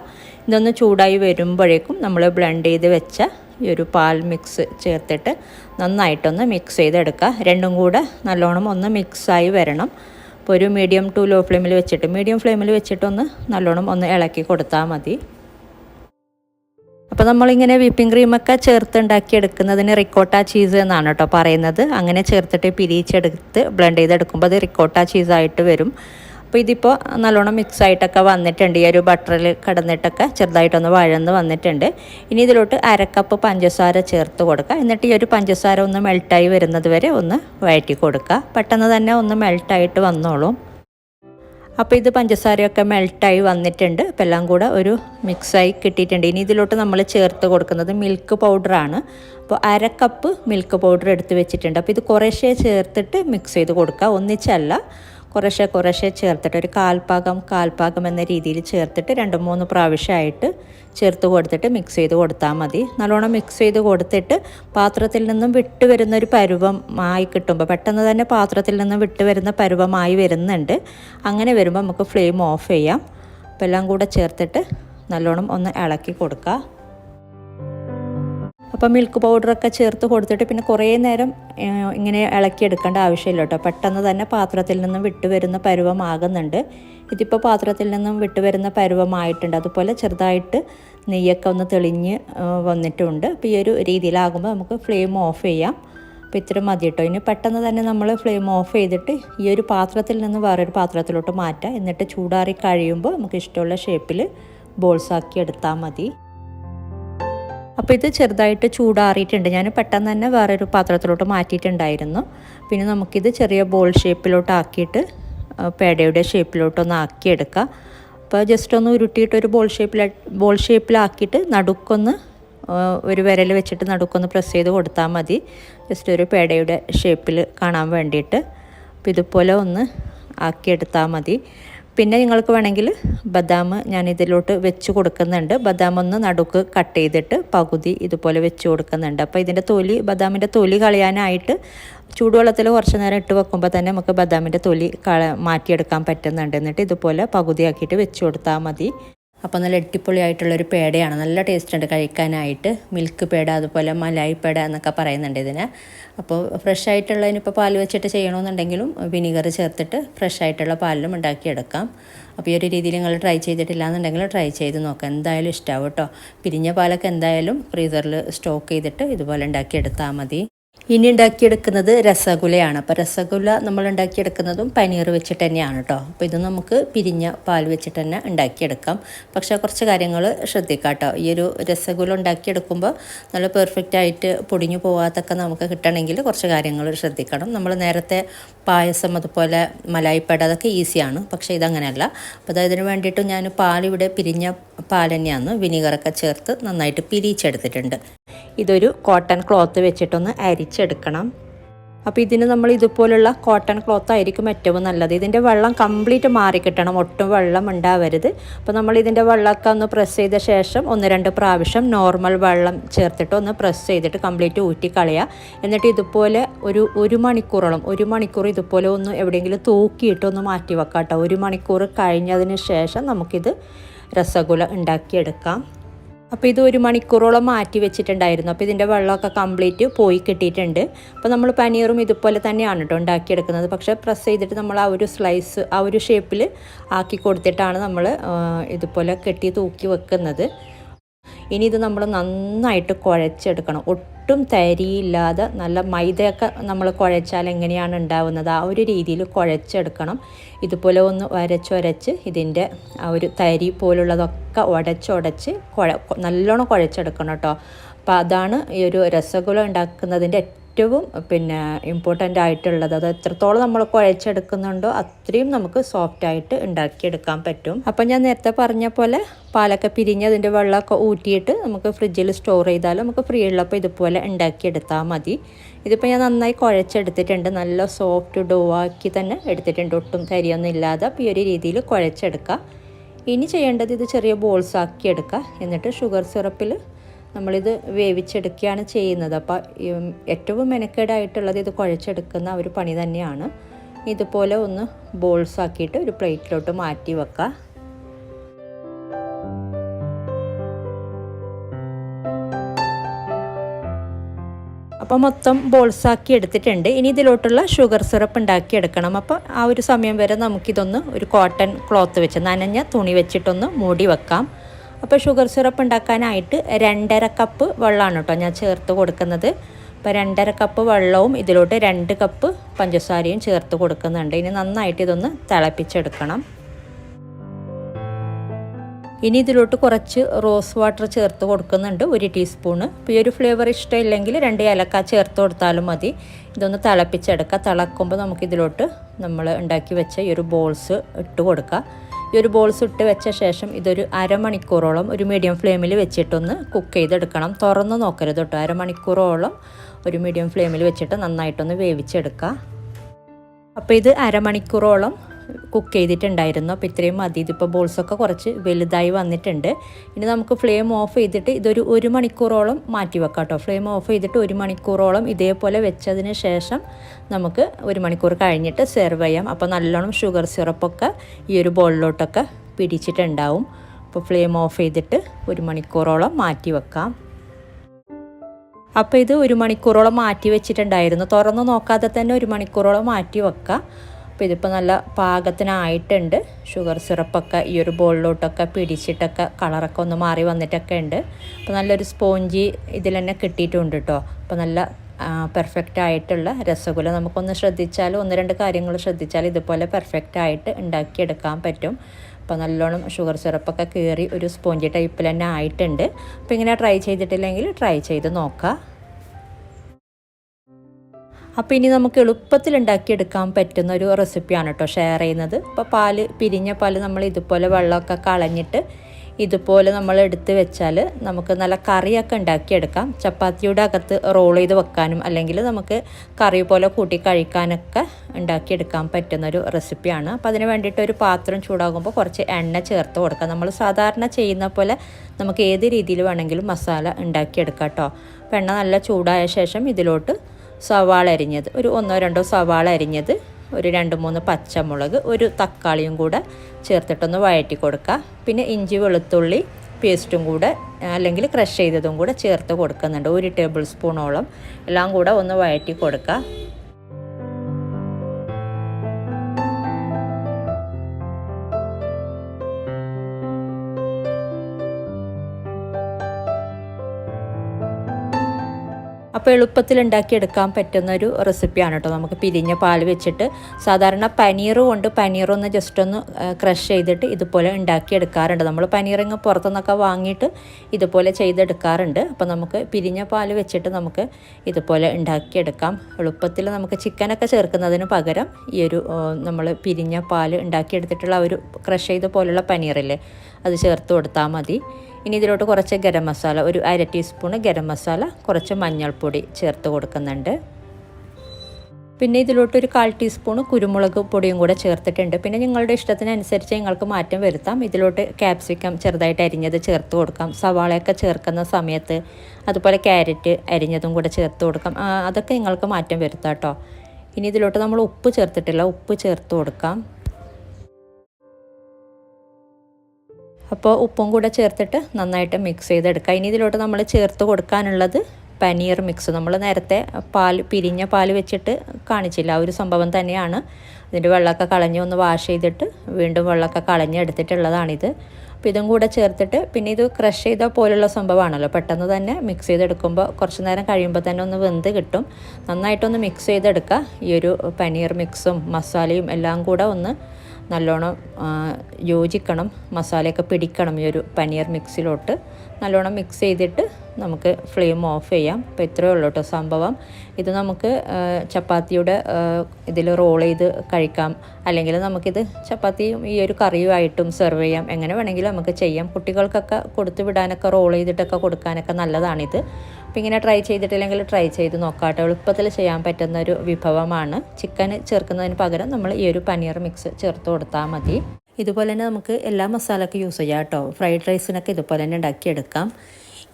ഇതൊന്ന് ചൂടായി വരുമ്പോഴേക്കും നമ്മൾ ബ്ലെൻഡ് ചെയ്ത് വെച്ച ഈ ഒരു പാൽ മിക്സ് ചേർത്തിട്ട് നന്നായിട്ടൊന്ന് മിക്സ് ചെയ്തെടുക്കുക രണ്ടും കൂടെ നല്ലോണം ഒന്ന് മിക്സായി വരണം. അപ്പോൾ ഒരു മീഡിയം ടു ലോ ഫ്ലെയിമിൽ വെച്ചിട്ട് മീഡിയം ഫ്ലെയിമിൽ വെച്ചിട്ടൊന്ന് നല്ലോണം ഒന്ന് ഇളക്കി കൊടുത്താൽ മതി. അപ്പോൾ നമ്മളിങ്ങനെ വിപ്പിംഗ് ക്രീമൊക്കെ ചേർത്ത് ഉണ്ടാക്കിയെടുക്കുന്നതിന് റിക്കോട്ട ചീസ് എന്നാണ് കേട്ടോ പറയുന്നത്. അങ്ങനെ ചേർത്തിട്ട് പിരിച്ചെടുത്ത് ബ്ലെൻഡ് ചെയ്തെടുക്കുമ്പോൾ അത് റിക്കോട്ട ചീസായിട്ട് വരും. അപ്പോൾ ഇതിപ്പോൾ നല്ലോണം മിക്സ് ആയിട്ടൊക്കെ വന്നിട്ടുണ്ട്. ഈ ഒരു ബട്ടറിൽ കിടന്നിട്ടൊക്കെ ചെറുതായിട്ടൊന്ന് വഴന്ന് വന്നിട്ടുണ്ട്. ഇനി ഇതിലോട്ട് അരക്കപ്പ് പഞ്ചസാര ചേർത്ത് കൊടുക്കുക. എന്നിട്ട് ഈ ഒരു പഞ്ചസാര ഒന്ന് മെൽട്ടായി വരുന്നത് വരെ ഒന്ന് വഴറ്റി കൊടുക്കുക. പെട്ടെന്ന് തന്നെ ഒന്ന് മെൽട്ടായിട്ട് വന്നോളും. അപ്പോൾ ഇത് പഞ്ചസാരയൊക്കെ മെൽട്ടായി വന്നിട്ടുണ്ട്. അപ്പോൾ എല്ലാം കൂടെ ഒരു മിക്സായി കിട്ടിയിട്ടുണ്ട്. ഇനി ഇതിലോട്ട് നമ്മൾ ചേർത്ത് കൊടുക്കുന്നത് മിൽക്ക് പൗഡറാണ്. അപ്പോൾ അര കപ്പ് മിൽക്ക് പൗഡർ എടുത്ത് വെച്ചിട്ടുണ്ട്. അപ്പോൾ ഇത് കുറേശ്ശേ ചേർത്തിട്ട് മിക്സ് ചെയ്ത് കൊടുക്കുക. ഒന്നിച്ചല്ല. കുറേശ്ശെ കുറേശ്ശെ ചേർത്തിട്ട് ഒരു കാൽപാകം കാൽപാകം എന്ന രീതിയിൽ ചേർത്തിട്ട് രണ്ട് മൂന്ന് പ്രാവശ്യമായിട്ട് ചേർത്ത് കൊടുത്തിട്ട് മിക്സ് ചെയ്ത് കൊടുത്താൽ മതി. നല്ലോണം മിക്സ് ചെയ്ത് കൊടുത്തിട്ട് പാത്രത്തിൽ നിന്നും വിട്ട് വരുന്ന ഒരു പരുവം ആയി കിട്ടുമ്പോൾ പെട്ടെന്ന് തന്നെ പാത്രത്തിൽ നിന്നും വിട്ട് വരുന്ന പരുവമായി വരുന്നുണ്ട്. അങ്ങനെ വരുമ്പോൾ നമുക്ക് ഫ്ലെയിം ഓഫ് ചെയ്യാം. അപ്പോൾ എല്ലാം കൂടെ ചേർത്തിട്ട് നല്ലോണം ഒന്ന് ഇളക്കി കൊടുക്കുക അപ്പോൾ മിൽക്ക് പൗഡറൊക്കെ ചേർത്ത് കൊടുത്തിട്ട് പിന്നെ കുറേ നേരം ഇങ്ങനെ ഇളക്കിയെടുക്കേണ്ട ആവശ്യമില്ല കേട്ടോ. പെട്ടെന്ന് തന്നെ പാത്രത്തിൽ നിന്നും വിട്ടു വരുന്ന പരുവമാകുന്നുണ്ട്. ഇതിപ്പോൾ പാത്രത്തിൽ നിന്നും വിട്ടു വരുന്ന പരുവമായിട്ടുണ്ട്. അതുപോലെ ചെറുതായിട്ട് നെയ്യൊക്കെ ഒന്ന് തെളിഞ്ഞ് വന്നിട്ടുണ്ട്. അപ്പോൾ ഈ ഒരു രീതിയിലാകുമ്പോൾ നമുക്ക് ഫ്ലെയിം ഓഫ് ചെയ്യാം. അപ്പോൾ ഇത്ര മതി കേട്ടോ. ഇനി പെട്ടെന്ന് തന്നെ നമ്മൾ ഫ്ലെയിം ഓഫ് ചെയ്തിട്ട് ഈ ഒരു പാത്രത്തിൽ നിന്ന് വേറൊരു പാത്രത്തിലോട്ട് മാറ്റാം. എന്നിട്ട് ചൂടാറി കഴിയുമ്പോൾ നമുക്ക് ഇഷ്ടമുള്ള ഷേപ്പിൽ ബോൾസാക്കി എടുത്താൽ മതി. അപ്പോൾ ഇത് ചെറുതായിട്ട് ചൂടാറിയിട്ടുണ്ട്. ഞാൻ പെട്ടെന്ന് തന്നെ വേറൊരു പാത്രത്തിലോട്ട് മാറ്റിയിട്ടുണ്ടായിരുന്നു. പിന്നെ നമുക്കിത് ചെറിയ ബോൾ ഷേപ്പിലോട്ട് ആക്കിയിട്ട് ആ, പേടയുടെ ഷേപ്പിലോട്ടൊന്ന് ആക്കിയെടുക്കാം. അപ്പോൾ ജസ്റ്റ് ഒന്ന് ഉരുട്ടിയിട്ട് ഒരു ബോൾ ഷേപ്പിൽ ബോൾ ഷേപ്പിലാക്കിയിട്ട് നടുക്കൊന്ന് ഒരു വിരൽ വെച്ചിട്ട് നടുക്കൊന്ന് പ്രസ് ചെയ്ത് കൊടുത്താൽ മതി. ജസ്റ്റ് ഒരു പേടയുടെ ഷേപ്പിൽ കാണാൻ വേണ്ടിയിട്ട്. അപ്പോൾ ഇതുപോലെ ഒന്ന് ആക്കിയെടുത്താൽ മതി. പിന്നെ നിങ്ങൾക്ക് വേണമെങ്കിൽ ബദാം ഞാൻ ഇതിലോട്ട് വെച്ച് കൊടുക്കുന്നുണ്ട്. ബദാം ഒന്ന് നടുക്ക് കട്ട് ചെയ്തിട്ട് പകുതി ഇതുപോലെ വെച്ച് കൊടുക്കുന്നുണ്ട്. അപ്പോൾ ഇതിന്റെ തൊലി ബദാമിന്റെ തൊലി കളയാനായിട്ട് ചൂടുവെള്ളത്തിൽ കുറച്ച് നേരം ഇട്ട് വെക്കുമ്പോൾ തന്നെ നമുക്ക് ബദാമിന്റെ തൊലി കള മാറ്റിയെടുക്കാൻ പറ്റുന്നുണ്ട്. എന്നിട്ട് ഇതുപോലെ പകുതിയാക്കിയിട്ട് വെച്ച് കൊടുത്താൽ മതി. അപ്പോൾ നല്ല അടിപൊളിയായിട്ടുള്ളൊരു പേടയാണ്. നല്ല ടേസ്റ്റ് ഉണ്ട് കഴിക്കാനായിട്ട് മിൽക്ക് പേട അതുപോലെ മലായി പേട എന്നൊക്കെ പറയുന്നുണ്ട് ഇതിന്. അപ്പോൾ ഫ്രഷ് ആയിട്ടുള്ളതിന് ഇപ്പോൾ പാൽ വെച്ചിട്ട് ചെയ്യണമെന്നുണ്ടെങ്കിലും വിനീഗർ ചേർത്തിട്ട് ഫ്രഷ് ആയിട്ടുള്ള പാലിലും ഉണ്ടാക്കിയെടുക്കാം. അപ്പോൾ ഈ ഒരു രീതിയിൽ നിങ്ങൾ ട്രൈ ചെയ്തിട്ടില്ല എന്നുണ്ടെങ്കിൽ ട്രൈ ചെയ്ത് നോക്കാം. എന്തായാലും ഇഷ്ടമാവും കേട്ടോ. പിരിഞ്ഞ പാലൊക്കെ എന്തായാലും ഫ്രീസറിൽ സ്റ്റോക്ക് ചെയ്തിട്ട് ഇതുപോലെ ഉണ്ടാക്കിയെടുത്താൽ മതി. ഇനി ഉണ്ടാക്കിയെടുക്കുന്നത് രസഗുലയാണ് അപ്പോൾ രസഗുല നമ്മൾ ഉണ്ടാക്കിയെടുക്കുന്നതും പനീർ വെച്ചിട്ട് തന്നെയാണ് കേട്ടോ അപ്പോൾ ഇത് നമുക്ക് പിരിഞ്ഞ പാൽ വെച്ചിട്ട് തന്നെ ഉണ്ടാക്കിയെടുക്കാം. പക്ഷേ കുറച്ച് കാര്യങ്ങൾ ശ്രദ്ധിക്കാം കേട്ടോ ഈ ഒരു രസഗുല ഉണ്ടാക്കിയെടുക്കുമ്പോൾ നല്ല പെർഫെക്റ്റ് ആയിട്ട് പൊടിഞ്ഞു പോകാത്തൊക്കെ നമുക്ക് കിട്ടണമെങ്കിൽ കുറച്ച് കാര്യങ്ങൾ ശ്രദ്ധിക്കണം. നമ്മൾ നേരത്തെ പായസം അതുപോലെ മലായിപ്പട അതൊക്കെ ഈസിയാണ് പക്ഷേ ഇതങ്ങനെയല്ല. അപ്പോൾ അതിന് വേണ്ടിയിട്ട് ഞാൻ പാലിവിടെ പിരിഞ്ഞ പാൽ തന്നെയാണ് വിനീഗറൊക്കെ ചേർത്ത് നന്നായിട്ട് പിരിച്ചെടുത്തിട്ടുണ്ട്. ഇതൊരു കോട്ടൺ ക്ലോത്ത് വെച്ചിട്ടൊന്ന് അരിച്ചെടുക്കണം. അപ്പോൾ ഇതിന് നമ്മൾ ഇതുപോലുള്ള കോട്ടൺ ക്ലോത്ത് ആയിരിക്കും ഏറ്റവും നല്ലത്. ഇതിന്റെ വെള്ളം കംപ്ലീറ്റ് മാറിക്കിട്ടണം ഒട്ടും വെള്ളം ഉണ്ടാവരുത്. അപ്പോൾ നമ്മൾ ഇതിന്റെ വെള്ളമൊക്കെ ഒന്ന് പ്രസ് ചെയ്ത ശേഷം ഒന്ന് രണ്ട് പ്രാവശ്യം നോർമൽ വെള്ളം ചേർത്തിട്ട് ഒന്ന് പ്രസ് ചെയ്തിട്ട് കംപ്ലീറ്റ് ഊറ്റി എന്നിട്ട് ഇതുപോലെ ഒരു ഒരു മണിക്കൂറോളം ഒരു മണിക്കൂർ ഇതുപോലെ ഒന്ന് എവിടെയെങ്കിലും തൂക്കിയിട്ട് ഒന്ന് മാറ്റി വെക്കാം കേട്ടോ ഒരു മണിക്കൂർ കഴിഞ്ഞതിന് ശേഷം നമുക്കിത് രസഗുല ഉണ്ടാക്കിയെടുക്കാം. അപ്പോൾ ഇത് ഒരു മണിക്കൂറോളം മാറ്റി വെച്ചിട്ടുണ്ടായിരുന്നു. അപ്പോൾ ഇതിന്റെ വെള്ളമൊക്കെ കംപ്ലീറ്റ് പോയി കിട്ടിയിട്ടുണ്ട്. അപ്പോൾ നമ്മൾ പനീറും ഇതുപോലെ തന്നെയാണ് കേട്ടോ ഉണ്ടാക്കിയെടുക്കുന്നത്. പക്ഷേ പ്രസ് ചെയ്തിട്ട് നമ്മൾ ആ ഒരു സ്ലൈസ് ആ ഒരു ഷേപ്പിൽ ആക്കി കൊടുത്തിട്ടാണ് നമ്മൾ ഇതുപോലെ കെട്ടി തൂക്കി വെക്കുന്നത്. ഇനി ഇത് നമ്മൾ നന്നായിട്ട് കുഴച്ചെടുക്കണം. ഒട്ടും തരിയില്ലാതെ നല്ല മൈദയൊക്കെ നമ്മൾ കുഴച്ചാൽ എങ്ങനെയാണ് ഉണ്ടാവുന്നത്? ആ ഒരു രീതിയിൽ കുഴച്ചെടുക്കണം. ഇതുപോലെ ഒന്ന് വരച്ചൊരച്ച് ഇതിന്റെ ആ ഒരു തരി പോലുള്ളതൊക്കെ ഉടച്ചുടച്ച് കുഴ നല്ലോണം കുഴച്ചെടുക്കണം കേട്ടോ. അപ്പോൾ അതാണ് ഈ ഒരു രസഗുല ഉണ്ടാക്കുന്നതിന്റെ ഏറ്റവും പിന്നെ ഇമ്പോർട്ടന്റ് ആയിട്ടുള്ളത്. അത് എത്രത്തോളം നമ്മൾ കുഴച്ചെടുക്കുന്നുണ്ടോ അത്രയും നമുക്ക് സോഫ്റ്റ് ആയിട്ട് ഉണ്ടാക്കിയെടുക്കാൻ പറ്റും. അപ്പം ഞാൻ നേരത്തെ പറഞ്ഞ പോലെ പാലൊക്കെ പിരിഞ്ഞ് അതിന്റെ വെള്ളമൊക്കെ ഊറ്റിയിട്ട് നമുക്ക് ഫ്രിഡ്ജിൽ സ്റ്റോർ ചെയ്താൽ നമുക്ക് ഫ്രീ ഉള്ളപ്പോൾ ഇതുപോലെ ഉണ്ടാക്കിയെടുത്താൽ മതി. ഇതിപ്പോൾ ഞാൻ നന്നായി കുഴച്ചെടുത്തിട്ടുണ്ട്. നല്ല സോഫ്റ്റ് ഡോ ആക്കി തന്നെ എടുത്തിട്ടുണ്ട്. ഒട്ടും കരിയൊന്നും ഇല്ലാതെ അപ്പോൾ ഈ ഒരു രീതിയിൽ കുഴച്ചെടുക്കുക. ഇനി ചെയ്യേണ്ടത് ഇത് ചെറിയ ബോൾസ് ആക്കി എടുക്കുക. എന്നിട്ട് ഷുഗർ സിറപ്പിൽ നമ്മളിത് വേവിച്ചെടുക്കുകയാണ് ചെയ്യുന്നത്. അപ്പോൾ ഏറ്റവും മെനക്കേടായിട്ടുള്ളത് ഇത് കുഴച്ചെടുക്കുന്ന ഒരു പണി തന്നെയാണ്. ഇതുപോലെ ഒന്ന് ബോൾസ് ആക്കിയിട്ട് ഒരു പ്ലേറ്റിലോട്ട് മാറ്റി വെക്കുക. അപ്പോൾ മൊത്തം ബോൾസാക്കി എടുത്തിട്ടുണ്ട്. ഇനി ഇതിലോട്ടുള്ള ഷുഗർ സിറപ്പ് ഉണ്ടാക്കി എടുക്കണം. അപ്പോൾ ആ ഒരു സമയം വരെ നമുക്കിതൊന്ന് ഒരു കോട്ടൺ ക്ലോത്ത് വെച്ച് നനഞ്ഞ തുണി വെച്ചിട്ടൊന്ന് മൂടി വെക്കാം. അപ്പോൾ ഷുഗർ സിറപ്പ് ഉണ്ടാക്കാനായിട്ട് രണ്ടര കപ്പ് വെള്ളമാണ് കേട്ടോ ഞാൻ ചേർത്ത് കൊടുക്കുന്നത്. അപ്പോൾ രണ്ടര കപ്പ് വെള്ളവും ഇതിലോട്ട് രണ്ട് കപ്പ് പഞ്ചസാരയും ചേർത്ത് കൊടുക്കുന്നുണ്ട്. ഇനി നന്നായിട്ട് ഇതൊന്ന് തിളപ്പിച്ചെടുക്കണം. ഇനി ഇതിലോട്ട് കുറച്ച് റോസ് വാട്ടർ ചേർത്ത് കൊടുക്കുന്നുണ്ട് ഒരു ടീസ്പൂണ്. ഇപ്പോൾ ഈ ഒരു ഫ്ലേവർ ഇഷ്ടമില്ലെങ്കിൽ രണ്ട് ഏലക്ക ചേർത്ത് കൊടുത്താലും മതി. ഇതൊന്ന് തിളപ്പിച്ചെടുക്കുക. തിളക്കുമ്പോൾ നമുക്ക് ഇതിലോട്ട് നമ്മൾ ഉണ്ടാക്കി വെച്ച ഈ ഒരു ബോൾസ് ഇട്ട് കൊടുക്കുക. ഈ ഒരു ബോൾസ് ഇട്ട് വെച്ച ശേഷം ഇതൊരു അരമണിക്കൂറോളം ഒരു മീഡിയം ഫ്ലെയിമിൽ വെച്ചിട്ടൊന്ന് കുക്ക് ചെയ്തെടുക്കണം. തുറന്ന് നോക്കരുത് കേട്ടോ അരമണിക്കൂറോളം ഒരു മീഡിയം ഫ്ലെയിമിൽ വെച്ചിട്ട് നന്നായിട്ടൊന്ന് വേവിച്ചെടുക്കുക അപ്പോൾ ഇത് അരമണിക്കൂറോളം കുക്ക് ചെയ്തിട്ടുണ്ടായിരുന്നു. അപ്പോൾ ഇത്രയും മതി. ഇതിപ്പോൾ ബോൾസൊക്കെ കുറച്ച് വലുതായി വന്നിട്ടുണ്ട്. ഇനി നമുക്ക് ഫ്ലെയിം ഓഫ് ചെയ്തിട്ട് ഇതൊരു ഒരു മണിക്കൂറോളം മാറ്റി വെക്കാം കേട്ടോ ഫ്ലെയിം ഓഫ് ചെയ്തിട്ട് ഒരു മണിക്കൂറോളം ഇതേപോലെ വെച്ചതിന് ശേഷം നമുക്ക് ഒരു മണിക്കൂർ കഴിഞ്ഞിട്ട് സെർവ് ചെയ്യാം. അപ്പോൾ നല്ലോണം ഷുഗർ സിറപ്പൊക്കെ ഈ ഒരു ബോളിലോട്ടൊക്കെ പിടിച്ചിട്ടുണ്ടാവും. അപ്പോൾ ഫ്ലെയിം ഓഫ് ചെയ്തിട്ട് ഒരു മണിക്കൂറോളം മാറ്റി വെക്കാം. അപ്പോൾ ഇത് ഒരു മണിക്കൂറോളം മാറ്റി വെച്ചിട്ടുണ്ടായിരുന്നു. തുറന്ന് നോക്കാതെ തന്നെ ഒരു മണിക്കൂറോളം മാറ്റി വെക്കുക അപ്പോൾ ഇതിപ്പോൾ നല്ല പാകത്തിനായിട്ടുണ്ട്. ഷുഗർ സിറപ്പൊക്കെ ഈ ഒരു ബോളിലോട്ടൊക്കെ പിടിച്ചിട്ടൊക്കെ കളറൊക്കെ ഒന്ന് മാറി വന്നിട്ടൊക്കെ ഉണ്ട്. അപ്പോൾ നല്ലൊരു സ്പോഞ്ചി ഇതിൽ തന്നെ കിട്ടിയിട്ടുണ്ട് കേട്ടോ അപ്പോൾ നല്ല പെർഫെക്റ്റ് ആയിട്ടുള്ള രസഗുല നമുക്കൊന്ന് ശ്രദ്ധിച്ചാൽ ഒന്ന് രണ്ട് കാര്യങ്ങൾ ശ്രദ്ധിച്ചാൽ ഇതുപോലെ പെർഫെക്റ്റ് ആയിട്ട് ഉണ്ടാക്കിയെടുക്കാൻ പറ്റും. അപ്പോൾ നല്ലോണം ഷുഗർ സിറപ്പൊക്കെ കയറി ഒരു സ്പോഞ്ച് ടൈപ്പിൽ തന്നെ ആയിട്ടുണ്ട്. അപ്പോൾ ഇങ്ങനെ ട്രൈ ചെയ്തിട്ടില്ലെങ്കിൽ ട്രൈ ചെയ്ത് നോക്കാം. അപ്പോൾ ഇനി നമുക്ക് എളുപ്പത്തിൽ ഉണ്ടാക്കിയെടുക്കാൻ പറ്റുന്ന ഒരു റെസിപ്പിയാണ് കേട്ടോ ഷെയർ ചെയ്യുന്നത്. ഇപ്പോൾ പാൽ പിരിഞ്ഞ പാൽ നമ്മൾ ഇതുപോലെ വെള്ളമൊക്കെ കളഞ്ഞിട്ട് ഇതുപോലെ നമ്മൾ എടുത്ത് വെച്ചാൽ നമുക്ക് നല്ല കറിയൊക്കെ ഉണ്ടാക്കിയെടുക്കാം. ചപ്പാത്തിയുടെ അകത്ത് റോൾ ചെയ്ത് വെക്കാനും അല്ലെങ്കിൽ നമുക്ക് കറി പോലെ കൂട്ടി കഴിക്കാനൊക്കെ ഉണ്ടാക്കിയെടുക്കാൻ പറ്റുന്ന ഒരു റെസിപ്പിയാണ് അപ്പോൾ അതിന് വേണ്ടിയിട്ട് ഒരു പാത്രം ചൂടാകുമ്പോൾ കുറച്ച് എണ്ണ ചേർത്ത് കൊടുക്കാം. നമ്മൾ സാധാരണ ചെയ്യുന്ന പോലെ നമുക്ക് ഏത് രീതിയിൽ വേണമെങ്കിലും മസാല ഉണ്ടാക്കിയെടുക്കാം കേട്ടോ അപ്പോൾ എണ്ണ നല്ല ചൂടായ ശേഷം ഇതിലോട്ട് സവാള അരിഞ്ഞത്. ഒരു ഒന്നോ രണ്ടോ സവാള അരിഞ്ഞത്. ഒരു രണ്ട് മൂന്ന് പച്ചമുളക്. ഒരു തക്കാളിയും കൂടെ ചേർത്തിട്ടൊന്ന് വഴറ്റി കൊടുക്കുക. പിന്നെ ഇഞ്ചി വെളുത്തുള്ളി പേസ്റ്റും കൂടെ അല്ലെങ്കിൽ ക്രഷ് ചെയ്തതും കൂടെ ചേർത്ത് കൊടുക്കുന്നുണ്ട്. ഒരു ടേബിൾ സ്പൂണോളം എല്ലാം കൂടെ ഒന്ന് വഴറ്റി കൊടുക്കുക. അപ്പോൾ എളുപ്പത്തിൽ ഉണ്ടാക്കിയെടുക്കാൻ പറ്റുന്ന ഒരു റെസിപ്പിയാണ് കേട്ടോ. നമുക്ക് പിരിഞ്ഞ പാൽ വെച്ചിട്ട് സാധാരണ പനീർ കൊണ്ട് പനീർ ഒന്ന് ജസ്റ്റ് ഒന്ന് ക്രഷ് ചെയ്തിട്ട് ഇതുപോലെ ഉണ്ടാക്കിയെടുക്കാറുണ്ട്. നമ്മൾ പനീറിങ് പുറത്തുനിന്നൊക്കെ വാങ്ങിയിട്ട് ഇതുപോലെ ചെയ്തെടുക്കാറുണ്ട്. അപ്പോൾ നമുക്ക് പിരിഞ്ഞ പാൽ വെച്ചിട്ട് നമുക്ക് ഇതുപോലെ ഉണ്ടാക്കിയെടുക്കാം. എളുപ്പത്തിൽ നമുക്ക് ചിക്കനൊക്കെ ചേർക്കുന്നതിന് പകരം ഈ ഒരു നമ്മൾ പിരിഞ്ഞ പാൽ ഉണ്ടാക്കിയെടുത്തിട്ടുള്ള ഒരു ക്രഷ് ചെയ്ത പോലുള്ള പനീറില്ലേ അത് ചേർത്ത് കൊടുത്താൽ മതി. ഇനി ഇതിലോട്ട് കുറച്ച് ഗരം മസാല ഒരു അര ടീസ്പൂൺ ഗരം മസാല കുറച്ച് മഞ്ഞൾപ്പൊടി ചേർത്ത് കൊടുക്കുന്നുണ്ട്. പിന്നെ ഇതിലോട്ട് ഒരു കാൽ ടീസ്പൂൺ കുരുമുളക് പൊടിയും കൂടെ ചേർത്തിട്ടുണ്ട്. പിന്നെ നിങ്ങളുടെ ഇഷ്ടത്തിനനുസരിച്ച് നിങ്ങൾക്ക് മാറ്റം വരുത്താം. ഇതിലോട്ട് ക്യാപ്സിക്കം ചെറുതായിട്ട് അരിഞ്ഞത് ചേർത്ത് കൊടുക്കാം. സവാളയൊക്കെ ചേർക്കുന്ന സമയത്ത് അതുപോലെ ക്യാരറ്റ് അരിഞ്ഞതും കൂടെ ചേർത്ത് കൊടുക്കാം. അതൊക്കെ നിങ്ങൾക്ക് മാറ്റം വരുത്താം കേട്ടോ ഇനി ഇതിലോട്ട് നമ്മൾ ഉപ്പ് ചേർത്തിട്ടില്ല. ഉപ്പ് ചേർത്ത് കൊടുക്കാം. അപ്പോൾ ഉപ്പും കൂടെ ചേർത്തിട്ട് നന്നായിട്ട് മിക്സ് ചെയ്തെടുക്കുക. ഇനി ഇതിലോട്ട് നമ്മൾ ചേർത്ത് കൊടുക്കാനുള്ളത് പനീർ മിക്സ് നമ്മൾ നേരത്തെ പാൽ പിരിഞ്ഞ പാൽ വെച്ചിട്ട് കാണിച്ചില്ല. ആ ഒരു സംഭവം തന്നെയാണ്. ഇതിന്റെ വെള്ളമൊക്കെ കളഞ്ഞ് ഒന്ന് വാഷ് ചെയ്തിട്ട് വീണ്ടും വെള്ളമൊക്കെ കളഞ്ഞ് എടുത്തിട്ടുള്ളതാണിത്. അപ്പോൾ ഇതും കൂടെ ചേർത്തിട്ട് പിന്നെ ഇത് ക്രഷ് ചെയ്ത പോലുള്ള സംഭവമാണല്ലോ. പെട്ടെന്ന് തന്നെ മിക്സ് ചെയ്തെടുക്കുമ്പോൾ കുറച്ച് നേരം കഴിയുമ്പോൾ തന്നെ ഒന്ന് വെന്ത് കിട്ടും. നന്നായിട്ടൊന്ന് മിക്സ് ചെയ്തെടുക്കുക. ഈ ഒരു പനീർ മിക്സും മസാലയും എല്ലാം കൂടെ ഒന്ന് നല്ലോണം യോജിക്കണം മസാലയൊക്കെ പിടിക്കണം ഈ ഒരു പനീർ മിക്സിലോട്ട് നല്ലോണം മിക്സ് ചെയ്തിട്ട് നമുക്ക് ഫ്ലെയിം ഓഫ് ചെയ്യാം. അപ്പോൾ ഇത്രയേ ഉള്ളൂ കേട്ടോ സംഭവം. ഇത് നമുക്ക് ചപ്പാത്തിയുടെ ഇതിൽ റോൾ ചെയ്ത് കഴിക്കാം. അല്ലെങ്കിൽ നമുക്കിത് ചപ്പാത്തിയും ഈ ഒരു കറിയുമായിട്ടും സെർവ് ചെയ്യാം. എങ്ങനെ വേണമെങ്കിലും നമുക്ക് ചെയ്യാം. കുട്ടികൾക്കൊക്കെ കൊടുത്തു വിടാനൊക്കെ റോൾ ചെയ്തിട്ടൊക്കെ കൊടുക്കാനൊക്കെ നല്ലതാണിത്. അപ്പോൾ ഇങ്ങനെ ട്രൈ ചെയ്തിട്ടില്ലെങ്കിൽ ട്രൈ ചെയ്ത് നോക്കാട്ടോ. എളുപ്പത്തിൽ ചെയ്യാൻ പറ്റുന്ന ഒരു വിഭവമാണ്. ചിക്കൻ ചേർക്കുന്നതിന് പകരം നമ്മൾ ഈ ഒരു പനീർ മിക്സ് ചേർത്ത് കൊടുത്താൽ മതി. ഇതുപോലെ തന്നെ നമുക്ക് എല്ലാ മസാലയൊക്കെ യൂസ് ചെയ്യാം കേട്ടോ ഫ്രൈഡ് റൈസിനൊക്കെ ഇതുപോലെ തന്നെ ഉണ്ടാക്കിയെടുക്കാം.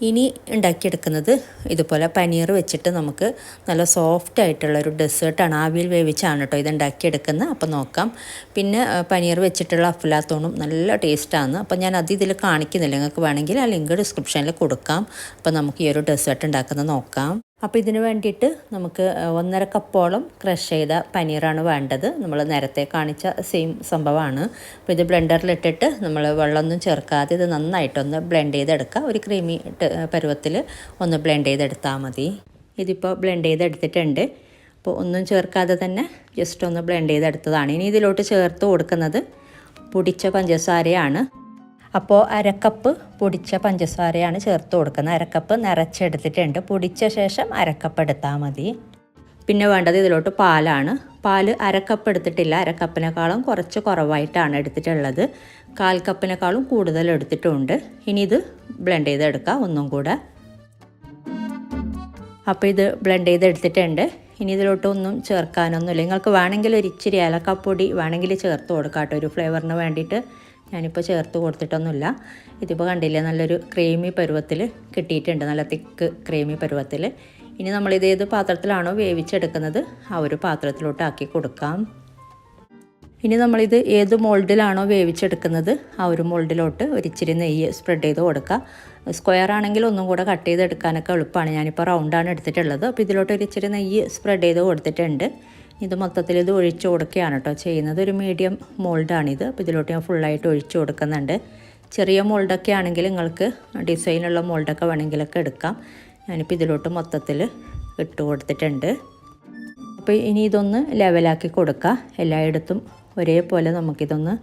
ഇനി ഉണ്ടാക്കിയെടുക്കുന്നത് ഇതുപോലെ പനീർ വെച്ചിട്ട് നമുക്ക് നല്ല സോഫ്റ്റ് ആയിട്ടുള്ള ഒരു ഡെസേർട്ടാണ് ആവിയിൽ വേവിച്ചാണ് കേട്ടോ ഇത് ഉണ്ടാക്കിയെടുക്കുന്നത്. അപ്പോൾ നോക്കാം. പിന്നെ പനീർ വെച്ചിട്ടുള്ള അഫ്ലാത്തോണും നല്ല ടേസ്റ്റാണ് അപ്പോൾ ഞാൻ അത് ഇതിൽ കാണിക്കുന്നില്ല. നിങ്ങൾക്ക് വേണമെങ്കിൽ ആ ലിങ്ക് ഡിസ്ക്രിപ്ഷനിൽ കൊടുക്കാം. അപ്പോൾ നമുക്ക് ഈ ഒരു ഡെസേർട്ട് ഉണ്ടാക്കുന്നത് നോക്കാം. അപ്പോൾ ഇതിന് വേണ്ടിയിട്ട് നമുക്ക് ഒന്നര കപ്പോളം ക്രഷ് ചെയ്ത പനീറാണ് വേണ്ടത്. നമ്മൾ നേരത്തെ കാണിച്ച സെയിം സംഭവമാണ്. അപ്പോൾ ഇത് ബ്ലെൻഡറിലിട്ടിട്ട് നമ്മൾ വെള്ളമൊന്നും ചേർക്കാതെ ഇത് നന്നായിട്ടൊന്ന് ബ്ലെൻഡ് ചെയ്തെടുക്കുക ഒരു ക്രീമി പരുവത്തിൽ ഒന്ന് ബ്ലെൻഡ് ചെയ്തെടുത്താൽ മതി. ഇതിപ്പോൾ ബ്ലെൻഡ് ചെയ്തെടുത്തിട്ടുണ്ട്. അപ്പോൾ ഒന്നും ചേർക്കാതെ തന്നെ ജസ്റ്റ് ഒന്ന് ബ്ലെൻഡ് ചെയ്തെടുത്തതാണ്. ഇനി ഇതിലോട്ട് ചേർത്ത് കൊടുക്കുന്നത് പൊടിച്ച പഞ്ചസാരയാണ്. അപ്പോൾ അരക്കപ്പ് പൊടിച്ച പഞ്ചസാരയാണ് ചേർത്ത് കൊടുക്കുന്നത്. അരക്കപ്പ് നിറച്ചെടുത്തിട്ടുണ്ട്. പൊടിച്ച ശേഷം അരക്കപ്പ് എടുത്താൽ മതി. പിന്നെ വേണ്ടത് ഇതിലോട്ട് പാലാണ്. പാൽ അരക്കപ്പ് എടുത്തിട്ടില്ല. അരക്കപ്പിനേക്കാളും കുറച്ച് കുറവായിട്ടാണ് എടുത്തിട്ടുള്ളത്. കാൽ കപ്പിനേക്കാളും കൂടുതൽ എടുത്തിട്ടുണ്ട്. ഇനി ഇത് ബ്ലെൻഡ് ചെയ്തെടുക്കുക ഒന്നും കൂടെ. അപ്പോൾ ഇത് ബ്ലെൻഡ് ചെയ്തെടുത്തിട്ടുണ്ട്. ഇനി ഇതിലോട്ട് ഒന്നും ചേർക്കാനൊന്നുമില്ല. നിങ്ങൾക്ക് വേണമെങ്കിൽ ഒരു ഇച്ചിരി ഏലക്കപ്പൊടി വേണമെങ്കിൽ ചേർത്ത് കൊടുക്കാം കേട്ടോ. ഒരു ഫ്ലേവറിന് വേണ്ടിയിട്ട്. ഞാനിപ്പോൾ ചേർത്ത് കൊടുത്തിട്ടൊന്നുമില്ല. ഇതിപ്പോൾ കണ്ടില്ലേ നല്ലൊരു ക്രീമി പരുവത്തിൽ കിട്ടിയിട്ടുണ്ട്. നല്ല തിക്ക് ക്രീമി പരുവത്തിൽ ഇനി നമ്മളിത് ഏത് പാത്രത്തിലാണോ വേവിച്ചെടുക്കുന്നത് ആ ഒരു പാത്രത്തിലോട്ട് ആക്കി കൊടുക്കാം. ഇനി നമ്മളിത് ഏത് മോൾഡിലാണോ വേവിച്ചെടുക്കുന്നത് ആ ഒരു മോൾഡിലോട്ട് ഒരിച്ചിരി നെയ്യ് സ്പ്രെഡ് ചെയ്ത് കൊടുക്കുക. സ്ക്വയർ ആണെങ്കിൽ ഒന്നും കൂടെ കട്ട് ചെയ്തെടുക്കാനൊക്കെ എളുപ്പമാണ്. ഞാനിപ്പോൾ റൗണ്ടാണ് എടുത്തിട്ടുള്ളത്. അപ്പോൾ ഇതിലോട്ട് ഒരിച്ചിരി നെയ്യ് സ്പ്രെഡ് ചെയ്ത് കൊടുത്തിട്ടുണ്ട്. ഇത് മൊത്തത്തിൽ ഇത് ഒഴിച്ചു കൊടുക്കുകയാണ് കേട്ടോ. ചെയ്യുന്നത് ഒരു മീഡിയം മോൾഡാണിത് അപ്പോൾ ഇതിലോട്ട് ഞാൻ ഫുള്ളായിട്ട് ഒഴിച്ചു കൊടുക്കുന്നുണ്ട്. ചെറിയ മോൾഡൊക്കെ ആണെങ്കിൽ നിങ്ങൾക്ക് ഡിസൈനുള്ള മോൾഡൊക്കെ വേണമെങ്കിലൊക്കെ എടുക്കാം. ഞാനിപ്പോൾ ഇതിലോട്ട് മൊത്തത്തിൽ ഇട്ട് കൊടുത്തിട്ടുണ്ട്. അപ്പോൾ ഇനി ഇതൊന്ന് ലെവലാക്കി കൊടുക്കുക എല്ലായിടത്തും ഒരേപോലെ നമുക്കിതൊന്ന്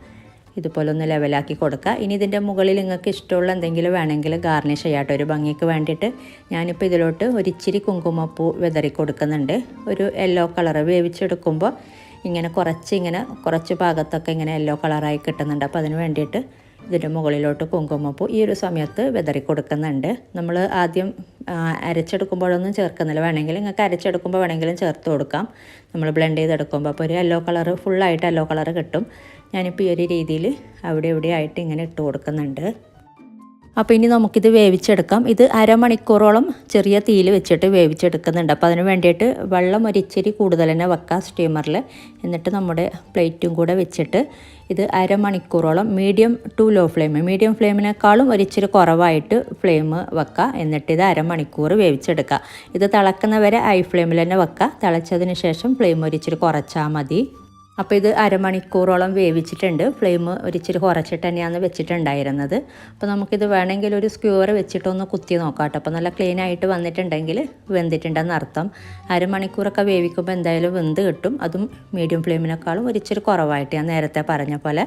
ഇതുപോലെ ഒന്ന് ലെവലാക്കി കൊടുക്കുക. ഇനി ഇതിന്റെ മുകളിൽ നിങ്ങൾക്ക് ഇഷ്ടമുള്ള എന്തെങ്കിലും വേണമെങ്കിൽ ഗാർണിഷ് ചെയ്യാട്ടോ. ഒരു ഭംഗിക്ക് വേണ്ടിയിട്ട് ഞാനിപ്പോൾ ഇതിലോട്ട് ഒരു ഇച്ചിരി കുങ്കുമപ്പൂ വിതറി കൊടുക്കുന്നുണ്ട്. ഒരു യെല്ലോ കളർ വേവിച്ചെടുക്കുമ്പോൾ ഇങ്ങനെ കുറച്ച് ഇങ്ങനെ കുറച്ച് ഭാഗത്തൊക്കെ ഇങ്ങനെ യെല്ലോ കളറായി കിട്ടുന്നുണ്ട്. അപ്പോൾ അതിന് വേണ്ടിയിട്ട് ഇതിന്റെ മുകളിലോട്ട് കുങ്കുമപ്പൂ ഈ ഒരു സമയത്ത് വിതറി കൊടുക്കുന്നുണ്ട്. നമ്മൾ ആദ്യം അരച്ചെടുക്കുമ്പോഴൊന്നും ചേർക്കുന്നില്ല. വേണമെങ്കിൽ നിങ്ങൾക്ക് അരച്ചെടുക്കുമ്പോൾ വേണമെങ്കിലും ചേർത്ത് കൊടുക്കാം. നമ്മൾ ബ്ലെൻഡ് ചെയ്തെടുക്കുമ്പോൾ. അപ്പോൾ ഒരു യെല്ലോ കളർ ഫുള്ളായിട്ട് യെല്ലോ കളർ കിട്ടും. ഞാനിപ്പോൾ ഈ ഒരു രീതിയിൽ അവിടെ ഇവിടെ ആയിട്ട് ഇങ്ങനെ ഇട്ട് കൊടുക്കുന്നുണ്ട്. അപ്പോൾ ഇനി നമുക്കിത് വേവിച്ചെടുക്കാം. ഇത് അരമണിക്കൂറോളം ചെറിയ തീയിൽ വെച്ചിട്ട് വേവിച്ചെടുക്കുന്നുണ്ട്. അപ്പോൾ അതിന് വേണ്ടിയിട്ട് വെള്ളം ഒരിച്ചിരി കൂടുതൽ തന്നെ വെക്കാം സ്റ്റീമറിൽ എന്നിട്ട് നമ്മുടെ പ്ലേറ്റും കൂടെ വെച്ചിട്ട് ഇത് അരമണിക്കൂറോളം medium to low flame medium ഫ്ലെയിമിനേക്കാളും ഒരിച്ചിരി കുറവായിട്ട് ഫ്ലെയിം വെക്കുക എന്നിട്ട് ഇത് അരമണിക്കൂർ വേവിച്ചെടുക്കുക ഇത് തിളക്കുന്നവരെ ഹൈ ഫ്ലെയിമിൽ തന്നെ വെക്കുക തിളച്ചതിന് ശേഷം ഫ്ലെയിം ഒരിച്ചിരി കുറച്ചാൽ മതി. അപ്പോൾ ഇത് അരമണിക്കൂറോളം വേവിച്ചിട്ടുണ്ട്. ഫ്ലെയിം ഒരിച്ചിരി കുറച്ചിട്ട് തന്നെയാണ് വെച്ചിട്ടുണ്ടായിരുന്നത്. അപ്പോൾ നമുക്കിത് വേണമെങ്കിൽ ഒരു സ്ക്യൂർ വെച്ചിട്ടൊന്ന് കുത്തി നോക്കാം കേട്ടോ അപ്പോൾ നല്ല ക്ലീൻ ആയിട്ട് വന്നിട്ടുണ്ടെങ്കിൽ വെന്തിട്ടുണ്ടെന്ന് അർത്ഥം. അരമണിക്കൂറൊക്കെ വേവിക്കുമ്പോൾ എന്തായാലും വെന്ത് കിട്ടും. അതും മീഡിയം ഫ്ലെയിമിനേക്കാളും ഒരിച്ചിരി കുറവായിട്ട് ഞാൻ നേരത്തെ പറഞ്ഞ പോലെ.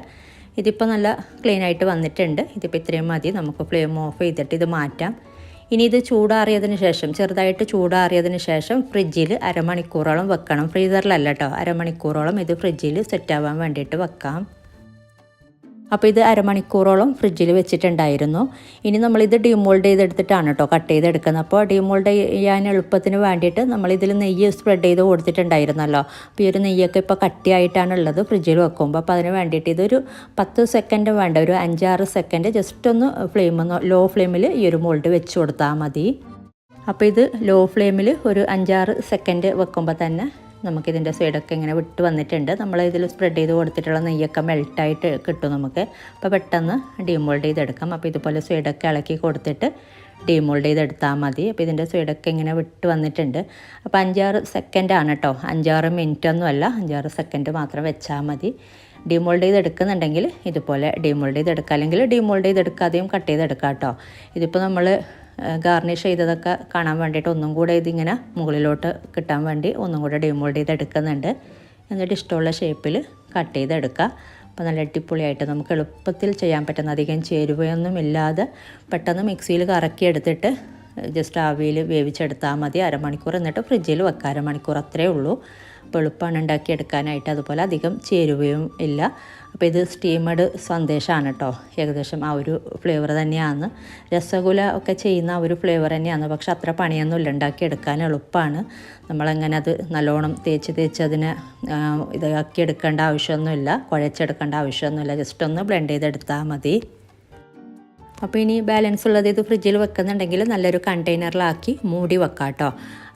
ഇതിപ്പോൾ നല്ല ക്ലീൻ ആയിട്ട് വന്നിട്ടുണ്ട്. ഇതിപ്പോൾ ഇത്രയും മതി. നമുക്ക് ഫ്ലെയിം ഓഫ് ചെയ്തിട്ട് ഇത് മാറ്റാം. ഇനി ഇത് ചൂടാറിയതിന് ശേഷം ചെറുതായിട്ട് ചൂടാറിയതിന് ശേഷം ഫ്രിഡ്ജിൽ അരമണിക്കൂറോളം വെക്കണം. ഫ്രീസറിലല്ല കേട്ടോ അരമണിക്കൂറോളം ഇത് ഫ്രിഡ്ജിൽ സെറ്റാവാൻ വേണ്ടിയിട്ട് വെക്കാം. അപ്പോൾ ഇത് അരമണിക്കൂറോളം ഫ്രിഡ്ജിൽ വെച്ചിട്ടുണ്ടായിരുന്നു. ഇനി നമ്മളിത് ഡിമോൾഡ് ചെയ്തെടുത്തിട്ടാണ് കേട്ടോ കട്ട് ചെയ്തെടുക്കുന്നത്. അപ്പോൾ ഡിമോൾഡ് ചെയ്യാൻ എളുപ്പത്തിന് വേണ്ടിയിട്ട് നമ്മളിതിൽ നെയ്യ് സ്പ്രെഡ് ചെയ്ത് കൊടുത്തിട്ടുണ്ടായിരുന്നല്ലോ. അപ്പോൾ ഈ ഒരു നെയ്യൊക്കെ ഇപ്പോൾ കട്ടിയായിട്ടാണ് ഉള്ളത് ഫ്രിഡ്ജിൽ വെക്കുമ്പോൾ അപ്പോൾ അതിന് വേണ്ടിയിട്ട് ഇതൊരു പത്ത് സെക്കൻഡ് വേണ്ട ഒരു അഞ്ചാറ് സെക്കൻഡ് ജസ്റ്റ് ഒന്ന് ഫ്ലെയിം ലോ ഫ്ലെയിമിൽ ഈ ഒരു മോൾഡ് വെച്ച് കൊടുത്താൽ മതി. അപ്പോൾ ഇത് ലോ ഫ്ലെയിമിൽ ഒരു അഞ്ചാറ് സെക്കൻഡ് വെക്കുമ്പോൾ തന്നെ നമുക്കിതിന്റെ സൈഡൊക്കെ ഇങ്ങനെ വിട്ട് വന്നിട്ടുണ്ട്. നമ്മൾ ഇതിൽ സ്പ്രെഡ് ചെയ്ത് കൊടുത്തിട്ടുള്ള നെയ്യൊക്കെ മെൽട്ടായിട്ട് കിട്ടും നമുക്ക്. അപ്പോൾ പെട്ടെന്ന് ഡീമോൾഡ് ചെയ്തെടുക്കാം. അപ്പോൾ ഇതുപോലെ സൈഡൊക്കെ ഇളക്കി കൊടുത്തിട്ട് ഡീമോൾഡ് ചെയ്തെടുത്താൽ മതി. അപ്പോൾ ഇതിന്റെ സൈഡൊക്കെ ഇങ്ങനെ വിട്ട് വന്നിട്ടുണ്ട്. അപ്പോൾ അഞ്ചാറ് സെക്കൻഡാണ് കേട്ടോ അഞ്ചാറ് മിനിറ്റ് ഒന്നുമല്ല അഞ്ചാറ് സെക്കൻഡ് മാത്രം വെച്ചാൽ മതി. ഡീമോൾഡ് ചെയ്തെടുക്കുന്നുണ്ടെങ്കിൽ ഇതുപോലെ ഡീമോൾഡ് ചെയ്തെടുക്കുക അല്ലെങ്കിൽ ഡീമോൾഡ് ചെയ്തെടുക്കാതെയും കട്ട് ചെയ്തെടുക്കാം കേട്ടോ ഇതിപ്പോൾ നമ്മൾ ഗാർണിഷ് ചെയ്തതൊക്കെ കാണാൻ വേണ്ടിയിട്ട് ഒന്നും കൂടെ ഇതിങ്ങനെ മുകളിലോട്ട് കിട്ടാൻ വേണ്ടി ഒന്നും കൂടെ ഡിമോൾഡ് ചെയ്തെടുക്കുന്നുണ്ട്. എന്നിട്ട് ഇഷ്ടമുള്ള ഷേപ്പിൽ കട്ട് ചെയ്തെടുക്കുക അപ്പോൾ നല്ല അടിപൊളിയായിട്ട് നമുക്ക് എളുപ്പത്തിൽ ചെയ്യാൻ പറ്റുന്ന അധികം ചേരുവയൊന്നും ഇല്ലാതെ പെട്ടെന്ന് മിക്സിയിൽ കറക്കിയെടുത്തിട്ട് ജസ്റ്റ് ആവിയിൽ വേവിച്ചെടുത്താൽ മതി. അരമണിക്കൂർ എന്നിട്ട് ഫ്രിഡ്ജിൽ വെക്കുക അരമണിക്കൂർ അത്രേ ഉള്ളൂ. അപ്പോൾ എളുപ്പമാണ് ഉണ്ടാക്കിയെടുക്കാനായിട്ട്. അതുപോലെ അധികം ചേരുവയും ഇല്ല. അപ്പോൾ ഇത് സ്റ്റീമഡ് സന്ദേശമാണ് കേട്ടോ ഏകദേശം ആ ഒരു ഫ്ലേവർ തന്നെയാണ്. രസഗുല ഒക്കെ ചെയ്യുന്ന ആ ഒരു ഫ്ലേവർ തന്നെയാണ്. പക്ഷെ അത്ര പണിയൊന്നും പണിയൊന്നുമില്ല. ഉണ്ടാക്കിയെടുക്കാൻ എളുപ്പമാണ്. നമ്മളങ്ങനെ അത് നല്ലോണം തേച്ച് തേച്ച് അതിനെ ഇതാക്കി എടുക്കേണ്ട ആവശ്യമൊന്നുമില്ല. കുഴച്ചെടുക്കേണ്ട ആവശ്യമൊന്നുമില്ല. ജസ്റ്റ് ഒന്ന് ബ്ലെൻഡ് ചെയ്തെടുത്താൽ മതി. അപ്പോൾ ഇനി ബാലൻസ് ഉള്ളത് ഇത് ഫ്രിഡ്ജിൽ വെക്കുന്നുണ്ടെങ്കിൽ നല്ലൊരു കണ്ടെയ്നറിലാക്കി മൂടി വെക്കാം കേട്ടോ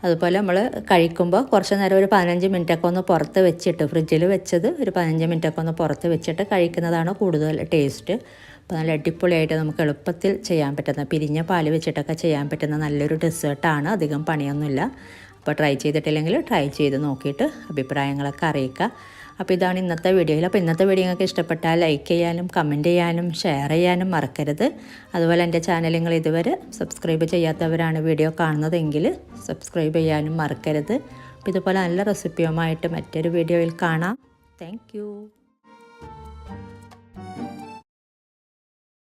അതുപോലെ നമ്മൾ കഴിക്കുമ്പോൾ കുറച്ച് നേരം ഒരു പതിനഞ്ച് മിനിറ്റൊക്കെ ഒന്ന് പുറത്ത് വെച്ചിട്ട് ഫ്രിഡ്ജിൽ വെച്ചത് ഒരു പതിനഞ്ച് മിനിറ്റൊക്കെ ഒന്ന് പുറത്ത് വെച്ചിട്ട് കഴിക്കുന്നതാണ് കൂടുതൽ ടേസ്റ്റ് അപ്പോൾ നല്ല അടിപൊളിയായിട്ട് നമുക്ക് എളുപ്പത്തിൽ ചെയ്യാൻ പറ്റുന്ന പിരിഞ്ഞ പാൽ വെച്ചിട്ടൊക്കെ ചെയ്യാൻ പറ്റുന്ന നല്ലൊരു ഡെസേർട്ടാണ് അധികം പണിയൊന്നുമില്ല. അപ്പോൾ ട്രൈ ചെയ്തിട്ടില്ലെങ്കിൽ ട്രൈ ചെയ്ത് നോക്കിയിട്ട് അഭിപ്രായങ്ങളൊക്കെ അറിയിക്കുക. അപ്പോൾ ഇതാണ് ഇന്നത്തെ വീഡിയോയിൽ അപ്പോൾ ഇന്നത്തെ വീഡിയോ നിങ്ങൾക്ക് ഇഷ്ടപ്പെട്ടാൽ ലൈക്ക് ചെയ്യാനും കമന്റ് ചെയ്യാനും ഷെയർ ചെയ്യാനും മറക്കരുത്. അതുപോലെ എന്റെ ചാനൽ നിങ്ങൾ ഇതുവരെ സബ്സ്ക്രൈബ് ചെയ്യാത്തവരാണ് വീഡിയോ കാണുന്നതെങ്കിൽ സബ്സ്ക്രൈബ് ചെയ്യാനും മറക്കരുത്. അപ്പോൾ ഇതുപോലെ നല്ല റെസിപ്പിയുമായിട്ട് മറ്റൊരു വീഡിയോയിൽ കാണാം. താങ്ക്